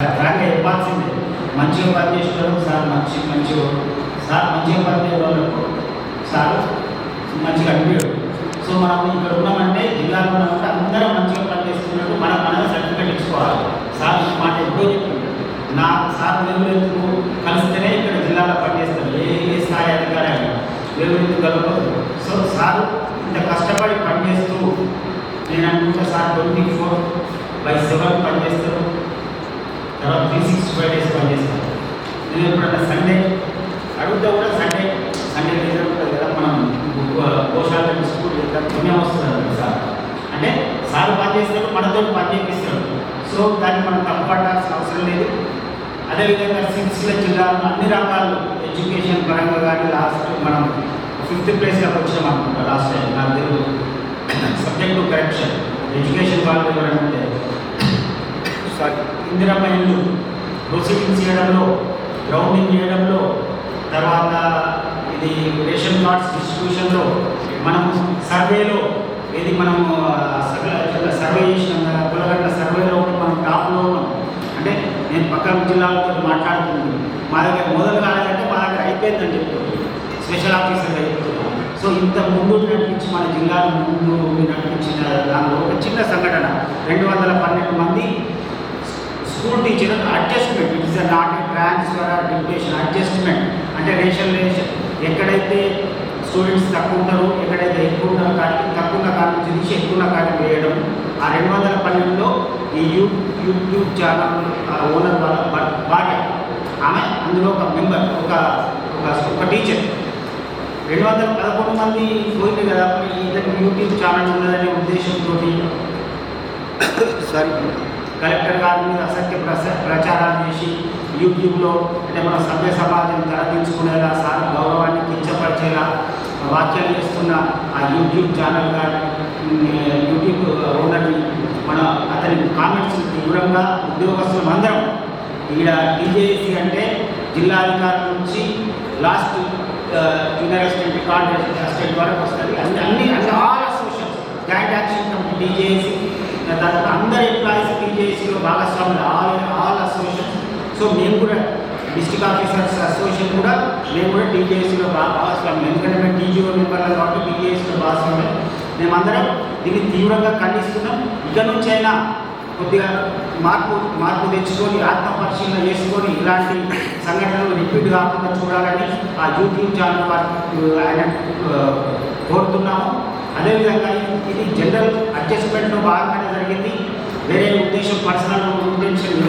రాక ఇవ్వాల్సిందే మంచిగా పనిచేసేవాళ్ళు సార్ మంచి మంచివాడు సార్ మంచిగా పనిచేసే వాళ్ళకు సార్ మంచిగా అనిపించాడు సో మనం ఇక్కడ ఉన్నామంటే జిల్లాలో ఉన్నామంటే అందరం మంచిగా పనిచేస్తున్నట్టు మనం మనమే సర్టిఫికేట్ ఇచ్చుకోవాలి. సార్ మాట ఎప్పుడో చెప్పింది నా సార్ వేరువెందుకు కలిస్తేనే ఇక్కడ జిల్లాలో పనిచేస్తారు. ఏ ఏ స్థాయి అధికారి అయినా వేరువెందుకు కలపదు సో సార్ ఇంత కష్టపడి పనిచేస్తూ నేను అనుకుంటే sir twenty four by seven పనిచేస్తారు తర్వాత త్రీ సిక్స్టీ ఫైవ్ డేస్ పనిచేస్తారు నేను ఎప్పుడన్నా సండే అడుగుతా కూడా సండే సండే లీజర్ ఉంటుంది కదా మనం పోషాల స్కూల్ పుణ్యం వస్తుంది సార్. అంటే సార్ పని చేసినప్పుడు మనతో పని చేపిస్తాడు సో దాన్ని మనం తప్పపడాల్సిన అవసరం లేదు. అదేవిధంగా సిక్స్ల జిల్లాలో అన్ని రకాలు ఎడ్యుకేషన్ పరంగా కానీ లాస్ట్ మనం ఫిఫ్త్ ప్లేస్లోకి వచ్చినాం అనుకుంటా లాస్ట్ టైం నాకు తెలుగు. సబ్జెక్టు కరెక్షన్ ఎడ్యుకేషన్ వాళ్ళు ఎవరంటే సారీ ఇందిరమ్మ ఇల్లు చేయడంలో గ్రౌండింగ్ చేయడంలో తర్వాత ఇది రేషన్ కార్డ్స్ డిస్ట్రిబ్యూషన్లో మనం సర్వేలో ఇది మనం సర్వే చేసినాం కదా కులగడ్డ సర్వేలో మనం టాప్లో ఉన్నాం. అంటే నేను పక్కన జిల్లాలతో మాట్లాడుతున్నాను. మా దగ్గర మొదలు కాలేదంటే మా దగ్గర అయిపోయిందని చెప్తున్నాను స్పెషల్ ఆఫీసర్గా చెప్తున్నాను సో ఇంత ముందు నడిపించి మన జిల్లాలో ముందు నడిపించిన దానిలో ఒక చిన్న సంఘటన. రెండు వందల పన్నెండు మంది school teacher adjustment. It is not a transfer or deputation adjustment అంటే రేషన్ రేషన్. ఎక్కడైతే స్టూడెంట్స్ తక్కువ ఉంటారో ఎక్కడైతే ఎక్కువ ఉన్న కానీ తక్కువ ఉన్న కాడి నుంచి తీసి ఎక్కువ ఉన్న కాడికి వేయడం. ఆ రెండు వందల పన్నెండులో ఈ యూ యూట్యూబ్ ఛానల్ ఓనర్ వాళ్ళ భార్య. ఆమె అందులో ఒక మెంబర్ ఒక ఒక టీచర్. రెండు వందల పదకొండు మంది పోయింది కదా ఇద్దరు యూట్యూబ్ ఛానల్ ఉన్నదనే ఉద్దేశంతో సారీ కలెక్టర్ గారి మీద అసత్య ప్రచారాలు చేసి యూట్యూబ్లో అంటే మన సభ్య సమాజం తరలించుకునేలా సార్ గౌరవాన్ని కించపరిచేలా వ్యాఖ్యలు చేస్తున్న ఆ యూట్యూబ్ ఛానల్ కానీ యూట్యూబ్ ఓనర్ని మన అతని కామెంట్స్ తీవ్రంగా ఉద్యోగస్తులం అందరం. ఈడ టీజేఏసీ అంటే జిల్లాధికారుల నుంచి last junior assistant record assistant వరకు వస్తుంది. అన్ని అన్ని all associations joint action committee తర్వాత అందరు ఎంప్లాయీస్ టీజేఏసీలో భాగస్వాములు ఆల్ ఆల్ అసోసియేషన్ సో మేము కూడా డిస్ట్రిక్ట్ ఆఫీసర్స్ అసోసియేషన్ కూడా మేము కూడా టీజేఏసీలో భాగస్వామ్యం ఎందుకంటే మేము టీజీఓ మెంబర్లు కాబట్టి టీజేఏసీలో భాగస్వామ్యం మేమందరం దీన్ని తీవ్రంగా ఖండిస్తున్నాం. ఇక నుంచి అయినా కొద్దిగా మార్పు మార్పు తెచ్చుకొని ఆత్మపరిశీలన చేసుకొని ఇలాంటి సంఘటనలు రిపీట్ కాకుండా చూడాలని ఆ యూట్యూబ్ ఛానల్ ఆయన కోరుతున్నాము. అదేవిధంగా ఇది జనరల్ అడ్జస్ట్మెంట్లో భాగంగానే జరిగింది. వేరే ఉద్దేశం పర్సనల్ ఇంటెన్షన్